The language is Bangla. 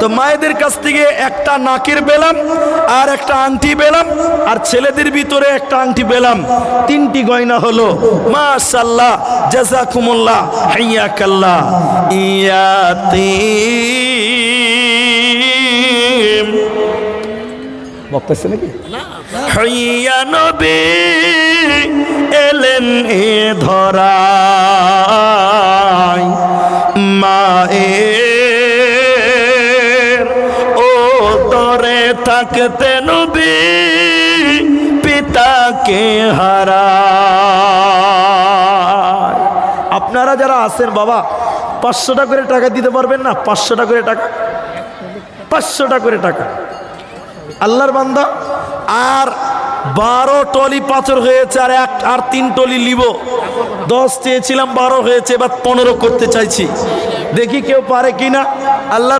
তো মায়েদের কাছ থেকে একটা নাকের পেলাম আর একটা আংটি পেলাম আর ছেলেদের ভিতরে একটা আংটি পেলাম তিনটি গয়না হলো মাশাল্লাহ জাজাকুমুল্লাহ হাইয়াকাল্লাহ। ইয়াতিম। বক্তাছে নাকি? হইয়া নবী এলেন এ ধরায় তরে থাকতে নবী পিতাকে হারায়। আপনারা যারা আছেন, বাবা, পাঁচশোটা করে টাকা দিতে পারবেন না? পাঁচশোটা করে টাকা। পাঁচশোটা করে টাকা। আল্লাহর বান্দা, আর বারো টলি পাথর হয়েছে, আর এক, আর তিন টলি লিব। দশ চেয়েছিলাম, বারো হয়েছে, এবার পনেরো করতে চাইছি। দেখি কেউ পারে কিনা? আল্লাহ